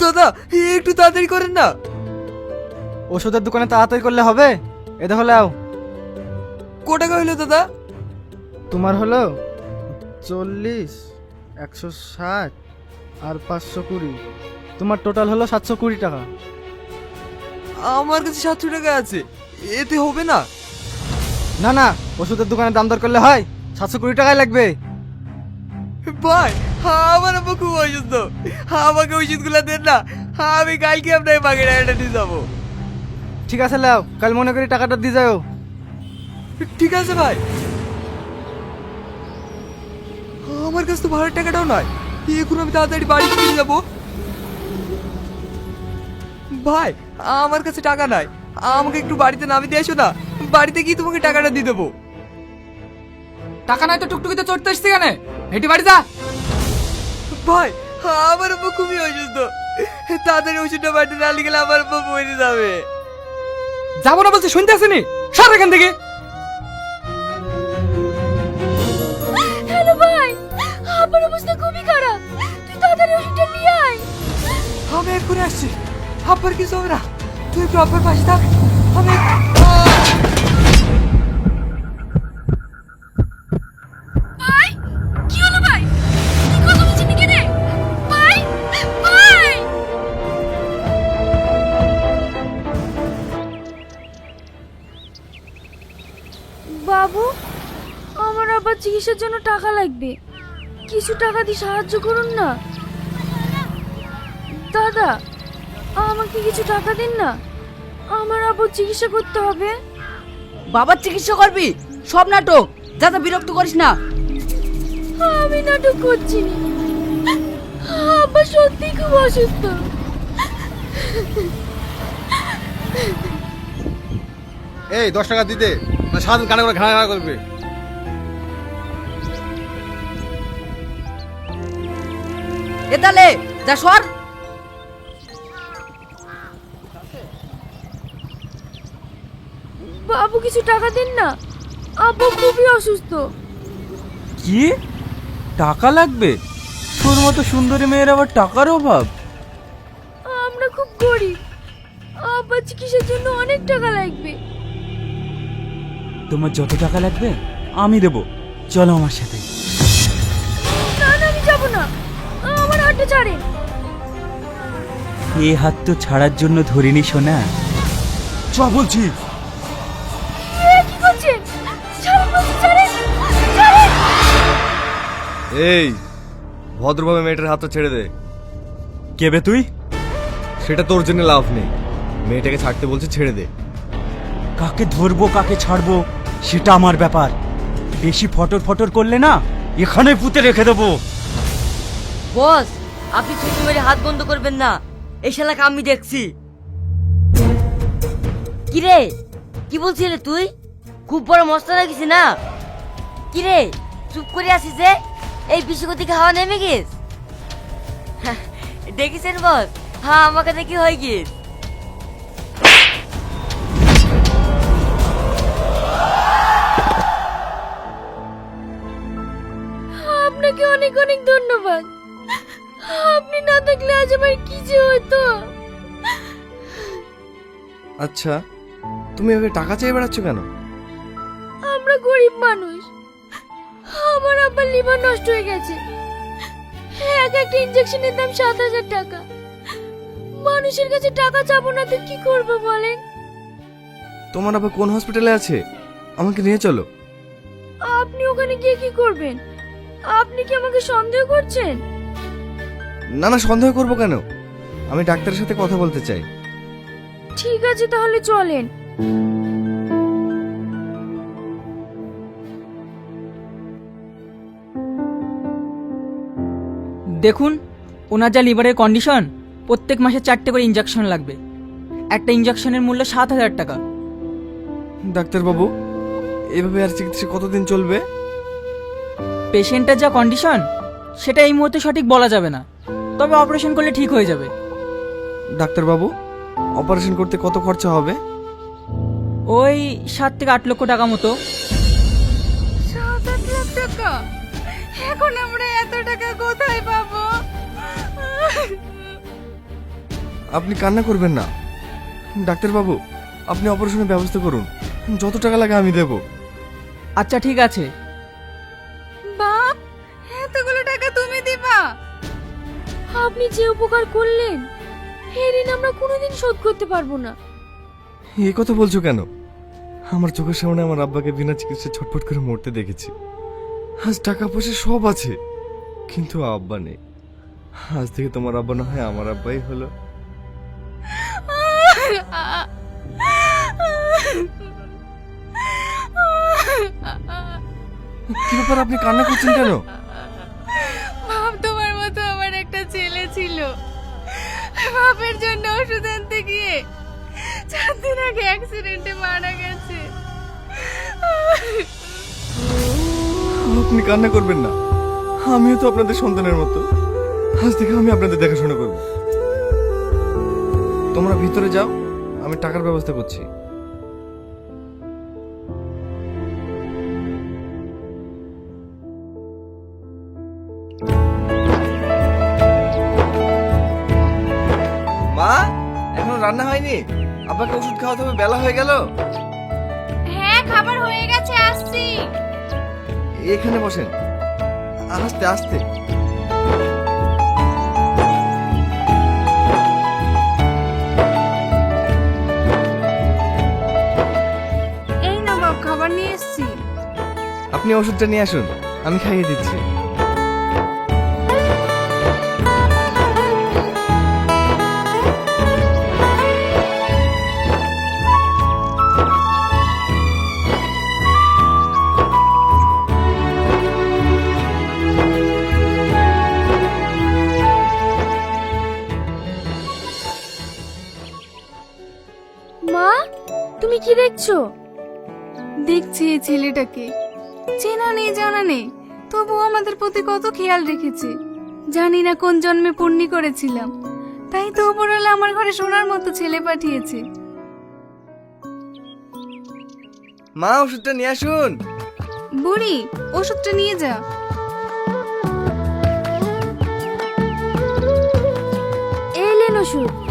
দাদা একটু তাড়াতাড়ি করেন না। ওষুধের দোকানে তাড়াতাড়ি করলে হবে? এ দেখো লাও। কো টাকা হইল দাদা? তোমার হলো চল্লিশ একশো ষাট আর পাঁচশো কুড়ি। তোমার টোটাল হলো সাতশো কুড়ি টাকা। আমার কাছে সাতশো টাকা আছে। এতে হবে না। না না ওষুধের দোকানে দাম দর করলে হয়। সাতশো কুড়ি টাকাই লাগবে। ভাই আমার আব্বা খুব অসুস্থ। আমাকে ওষুধগুলো দেন না। আমি কালকে আপনাকে বাকি টাকাটা দিয়ে যাব। ঠিক আছে লাও। কাল মনে করি টাকাটা দিয়ে যাও। ঠিক আছে ভাই। আমার কাছে তো ভাড়ার টাকাটাও নয় এখন আমি তাড়াতাড়ি বাড়ি ফিরে যাব। ভাই আমার কাছে টাকা নাই। আমাকে একটু বাড়িতে নামিয়ে দিয়ে এসো না। বাড়িতে গিয়ে তোমাকে টাকাটা দিয়ে দেবো। টাকা নাই তো টুকটুকিতে চড়তে এসছি কেন? হেঁটে বাড়ি যা। ভাই আমার আব্বা খুবই অসুস্থ। তাড়াতাড়ি ওষুধটা বাড়িতে না গেলে আমার আব্বা মরে যাবে। যাব না বলছি শুনতে আসেনি? সর এখান থেকে। হ্যালো ভাই আমার অবস্থা খুবই খারাপ। তুই তাড়াতাড়ি ওষুধটা নিয়ে আয়। আমি এক্ষুনি আসছি। আব্বার কিছু হবে না। তুই একটু আব্বার পাশে থাক। আমি লাগবে। কিছু টাকা দিয়ে সাহায্য করুন না। দাদা আমাকে কিছু টাকা দিন না। আমার আবার চিকিৎসা করতে হবে। বাবার চিকিৎসা করবি? সব নাটক। দাদা বিরক্ত করিস না। আমি নাটক করছি না। আব্বা সত্যি খুব অসুস্থ। এই দশ টাকা দিতে। না সারাদিন কানে করে ঘাড়া ঘাড়া করবে। এ তালে যা সর। বাবু কিছু টাকা দিন না। আব্বু খুবই অসুস্থ। কি? টাকা লাগবে? তোর মতো সুন্দরী মেয়ের আবার টাকার অভাব। আমরা খুব গরিব। আব্বা চিকিৎসার জন্য অনেক টাকা লাগবে। তোমার যত টাকা লাগবে আমি দেবো। চলো আমার সাথে। না না আমি যাব না। হাতটা ছাড়েন এ হাত তো ছাড়ার জন্য ধরিনি শোনা চ বলছি। কি করছেন ছাড়েন বলছি ছাড়েন ছাড়েন এই ভদ্রভাবে মেয়েটার হাতটা ছেড়ে দে। কেবে তুই? সেটা তোর জন্য লাভ নেই। মেয়েটাকে ছাড়তে বলছে ছেড়ে দে। কাকে ধরবো কাকে ছাড়বো সেটা আমার ব্যাপার। বেশি ফটর ফটর করলে না এখানে পুঁতে রেখে দেবো। বস আপনি ছুটি মেরে হাত বন্ধ করবেন না। এই শালাকে আমি দেখছি। কি রে কি বলছিলে তুই? খুব বড় মস্ত লাগিস না? কি রে চুপ করে আসিস যে? এই বিশ্বগতিকে হাওয়া নেমে গিস দেখেছেন বস? হ্যাঁ আমাকে দেখি হয়ে গিস আপনাকে অনেক অনেক ধন্যবাদ। আপনি না থাকলে আজ আমার কি যে হতো? আচ্ছা তুমি এভাবে টাকা চেয়ে বেড়াচ্ছ কেন? আমরা গরিব মানুষ। আমার আব্বার লিভার নষ্ট হয়ে গেছে। এক একটা ইনজেকশনের দাম সাত হাজার টাকা। মানুষের কাছে টাকা চাবো না তো কি করব বলেন? তোমার আবার কোন হসপিটালে আছে? আমাকে নিয়ে চলো। আপনি ওখানে গিয়ে কি করবেন? আপনি কি আমাকে সন্দেহ করছেন? না না সন্দেহ করব কেন? আমি ডাক্তারের সাথে কথা বলতে চাই। ঠিক আছে তাহলে চলেন। দেখুন ওনার যা লিভারের কন্ডিশন প্রত্যেক মাসে চারটে করে ইঞ্জেকশন লাগবে। একটা ইঞ্জেকশনের মূল্য সাত হাজার টাকা। ডাক্তারবাবু এভাবে আর চিকিৎসা কতদিন চলবে? পেশেন্টের যা কন্ডিশন সেটা এই মুহূর্তে সঠিক বলা যাবে না। তবে অপারেশন করলে ঠিক হয়ে যাবে। ডাক্তারবাবু অপারেশন করতে কত খরচা হবে? ওই সাত থেকে আট লক্ষ টাকা মতো। সাত আট লাখ টাকা? এখন আমরা এত টাকা কোথায় পাবো? আপনি কান্না করবেন না। ডাক্তারবাবু আপনি অপারেশনের ব্যবস্থা করুন। যত টাকা লাগে আমি দেব। আচ্ছা ঠিক আছে। আপনি যে উপকার করলেন এই ঋণ আমরা কোনোদিন শোধ করতে পারব না। এই কথা বলছো কেন? আমার চোখের সামনে আমার আব্বাকে বিনা চিকিৎসা ছটফট করে মরতে দেখেছি। আজ টাকা পয়সা সব আছে, কিন্তু আব্বা নেই। আজ থেকে তোমার আব্বা না হয় আমার আব্বাই হলো। কি ব্যাপার, আপনি কান্না করছেন কেন? ছেলে ছিল বাপের জন্য ওষুধ আনতে গিয়ে চার দিন আগে অ্যাক্সিডেন্টে মারা গেছে। আপনি কান্না করবেন না। আমিও তো আপনাদের সন্তানের মতো। আজ থেকে আমি আপনাদের দেখাশোনা করব। তোমরা ভিতরে যাও, আমি টাকার ব্যবস্থা করছি। আব্বাকে ওষুধ খাওয়াতে হবে বেলা হয়ে গেল? হ্যাঁ খাবার হয়ে গেছে আসছি। এখানে বসেন। আস্তে আস্তে। এই না বাপ খাবার নিয়ে এসছি। আপনি ওষুধটা নিয়ে আসুন আমি খাইয়ে দিচ্ছি। দেখছ? দেখছি এই ছেলেটাকে। চেনা নেই জানা নেই। তবুও আমাদের প্রতি কত খেয়াল রেখেছে। জানি না কোন জন্মে পুণ্যি করেছিলাম। তাই তো উপরওয়ালা আমার ঘরে সোনার মতো ছেলে পাঠিয়েছে। মা ওষুধটা নিয়ে আসুন। বুড়ি ওষুধটা নিয়ে যা। এলেন ওষুধ।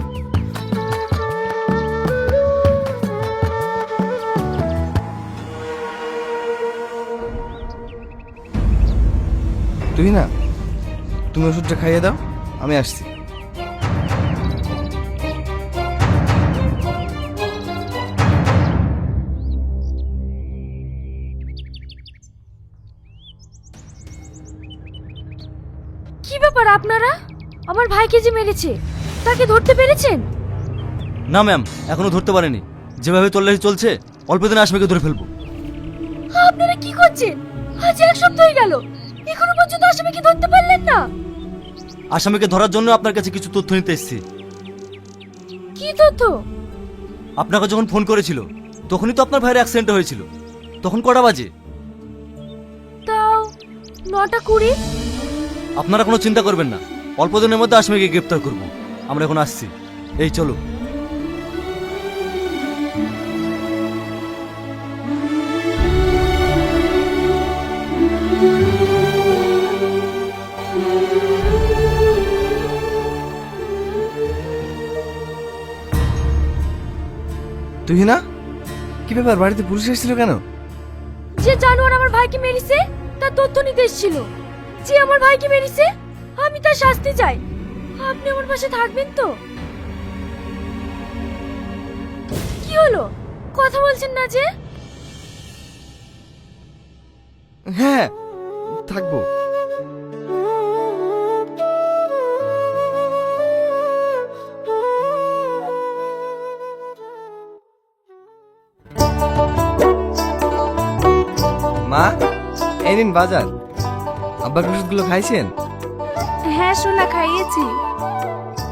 তুই না? তুমি ওষুধটা খাইয়ে দাও আমি আসছি। কি ব্যাপার আপনারা? আমার ভাইকে যে মেরেছে তাকে ধরতে পেরেছেন? না ম্যাম এখনও ধরতে পারেনি। যেভাবে তল্লাশি চলছে অল্প দিনে আসামিকে ধরে ফেলব। আপনারা কি করছেন? আজ এক সপ্তাহ হয়ে গেল। পর্যন্ত আসামিকে ধরতে পারলেন না। আসামিকে ধরার জন্য আপনার কাছে কিছু তথ্য নিতে এসেছি। কি তথ্য? আপনাকে যখন ফোন করেছিল তখনই তো আপনার ভাইয়ের অ্যাক্সিডেন্ট হয়েছিল। তখন কটা বাজে? তাও নটা কুড়ি? আপনারা কোনো চিন্তা করবেন না। অল্প দিনের মধ্যে আসামিকে গ্রেপ্তার করব। আমরা এখন আসছি। এই চলো। তুই কি ব্যাপার বাড়িতে পুলিশ এসেছিল কেন? যে জানোয়ার আমার ভাইকে মেরেছে তার তথ্য নিতে এসেছিল। যে আমার ভাইকে মেরেছে আমি তার শাস্তি চাই। আপনি আমার পাশে থাকবেন তো? কি হলো? কথা বলছেন না যে? হ্যাঁ থাকব। এই নিন বাজার? আব্বার ওষুধগুলো খাইছেন? হ্যাঁ সোনা খাইয়েছি।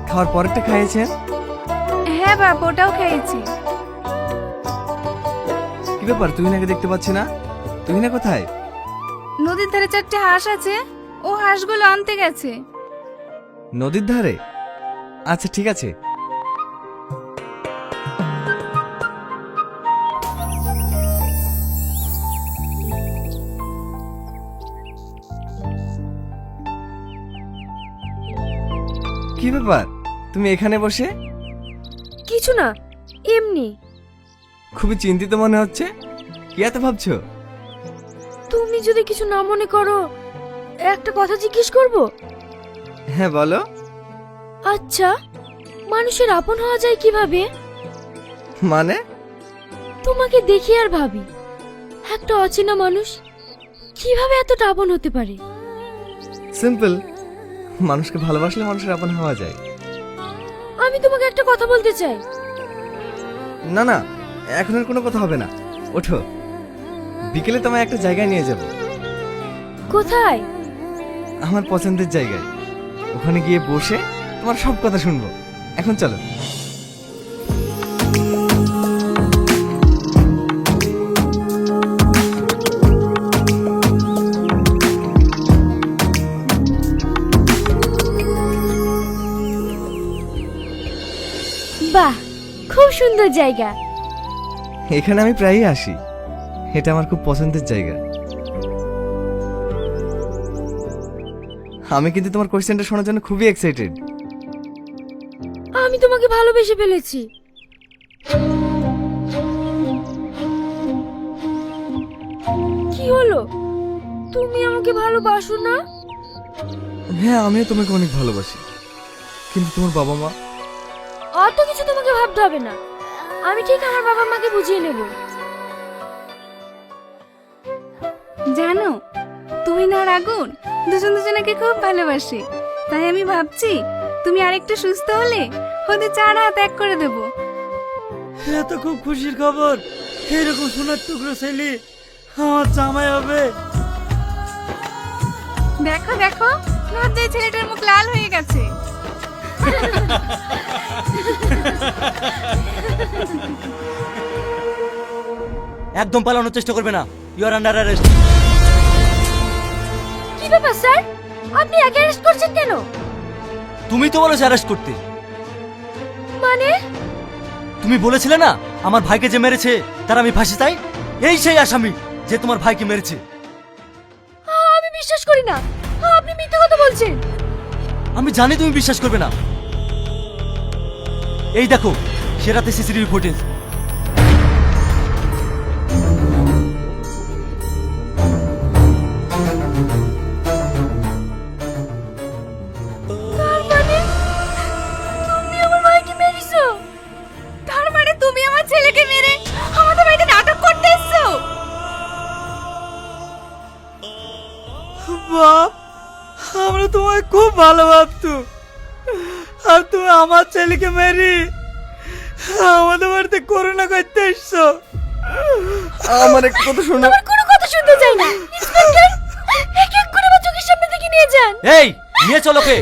খাওয়ার পরেরটা খাইয়েছেন? হ্যাঁ বাপ ওটাও খেয়েছি কি ব্যাপার তুই নাকি দেখতে পাচ্ছি না? তুই না কোথায়? নদীর ধারে চারটে হাঁস আছে ও হাঁসগুলো আনতে গেছে। নদীর ধারে? আচ্ছা ঠিক আছে। কি ব্যাপার? তুমি এখানে বসে? কিছু না এমনি। খুবই চিন্তিত মনে হচ্ছে। কি এত ভাবছ? তুমি যদি কিছু না মনে করো একটা কথা জিজ্ঞেস করব? হ্যাঁ বলো। আচ্ছা মানুষের আপন হওয়া যায় কীভাবে? মানে? তোমাকে দেখি আর ভাবি। একটা অচেনা মানুষ কীভাবে এতটা আপন হতে পারে? সিম্পল। মানুষকে ভালোবাসলে মানুষের আপন হওয়া যায়। আমি তোমাকে একটা কথা বলতে চাই। না না এখন আর কোনো কথা হবে না। ওঠো। বিকেলে তোমায় একটা জায়গায় নিয়ে যাব। কোথায়? আমার পছন্দের জায়গায়। ওখানে গিয়ে বসে তোমার সব কথা শুনব। এখন চলো। সুন্দর জায়গা। এখানে আমি প্রায়ই আসি। এটা আমার খুব পছন্দের জায়গা। আমি কিন্তু তোমার কোয়েশ্চেনটা শোনার জন্য খুবই এক্সাইটেড আমি তোমাকে ভালোবেসে ফেলেছি। কি হলো? তুমি আমাকে ভালোবাসো না? হ্যাঁ আমিও তোমাকে অনেক ভালোবাসি। কিন্তু তোমার বাবা মা? অত কিছু তোমাকে ভাবতে হবে না। আমি ঠিক আমার বাবা মাকে বুঝিয়ে নেব। জানো তুমি না আর আগুন দুজন দুজনকে খুব ভালোবাসে। তাই আমি ভাবছি তুমি আরেকটু সুস্থ হলে ওদের চার হাত এক করে দেব। এ তো খুব খুশির খবর। এরকম সোনার টুকরো ছেলে আমার জামাই হবে। দেখো দেখো লজ্জায় ছেলেটার মুখ লাল হয়ে গেছে। একদম পালানোর চেষ্টা করবে না। ইউ আর আন্ডার অ্যারেস্ট কি ব্যাপার স্যার? আপনি একে অ্যারেস্ট করছেন কেন? তুমি তো বলেছ অ্যারেস্ট করতে। মানে? তুমি বলেছিলে না আমার ভাইকে যে মেরেছে তার আমি ফাঁসি চাই? এই সেই আসামি যে তোমার ভাইকে মেরেছে। আমি বিশ্বাস করি না। আপনি মিথ্যা কথা বলছেন। আমি জানি তুমি বিশ্বাস করবে না। এই দেখো সেরাতে সিসিটিভি ফুটেজ। আমার ভাইকে মেরেছো? তার মানে তুমি আমার ছেলেকে মেরে আমাদের বাড়িতে নাটক করতে এসছো? বাপ আমরা তোমায় খুব ভালো ভাবতো আর তুমি আমার ছেলেকে মেরি আমাদের বাড়িতে করোনা করতে এসছো। আমার এক কথা শোনো। আমার কোনো কথা শুনতে চাই না। ইন্সপেক্টর এক এক করে আমার চোখের সামনে থেকে নিয়ে যান। এই নিয়ে চলো কে?